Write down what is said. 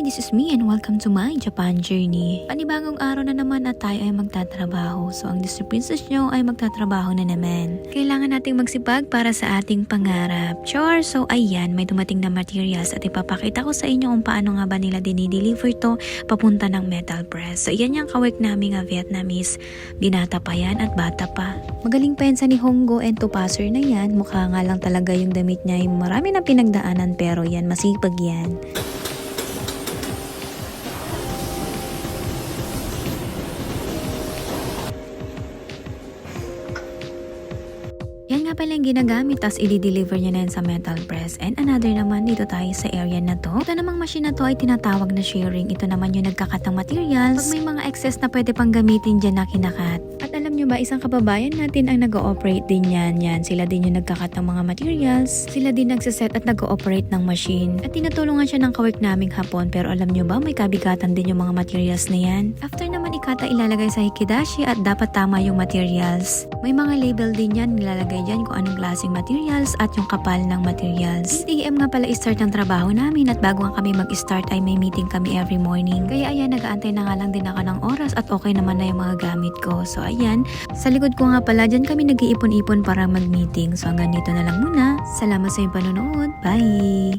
Hi, this is me and welcome to my Japan journey. Panibagong araw na naman at tayo ay magtatrabaho. So ang Disney Princess nyo ay magtatrabaho na naman. Kailangan nating magsipag para sa ating pangarap. Sure, so ayan, may dumating na materials at ipapakita ko sa inyo kung paano nga ba nila dinideliver to papunta ng metal press. So yan yung kawik namin nga Vietnamese. Binata pa yan at bata pa. Magaling pensa ni Honggo and Tupasser na yan. Mukha nga lang talaga yung damit niya yung marami na pinagdaanan pero yan, masipag yan. Yan nga pala yung ginagamit tas i-deliver niya na sa metal press. And another naman dito tayo sa area na to. Ito namang machine na to ay tinatawag na shearing. Ito naman yung nagkakat ng materials. Pag may mga excess na pwede pang gamitin dyan na kinakat. Ba, isang kababayan natin ang nag-ooperate din yan. Yan, sila din yung nagkakat ng mga materials. Sila din nagsaset at nag-ooperate ng machine. At tinutulungan siya ng kawik naming hapon. Pero alam nyo ba, may kabigatan din yung mga materials na yan. After naman ikata ilalagay sa hikidashi at dapat tama yung materials. May mga label din yan nilalagay dyan kung anong klaseng materials at yung kapal ng materials. 8 AM nga pala i-start ng trabaho namin at bago nga kami mag-start ay may meeting kami every morning. Kaya ayan, nag-aantay na nga lang din ako ng oras at okay naman na yung mga gamit ko. So ayan, sa likod ko nga pala dyan kami nag-iipon-ipon para mag-meeting. So hanggang dito na lang muna. Salamat sa iyong panonood. Bye!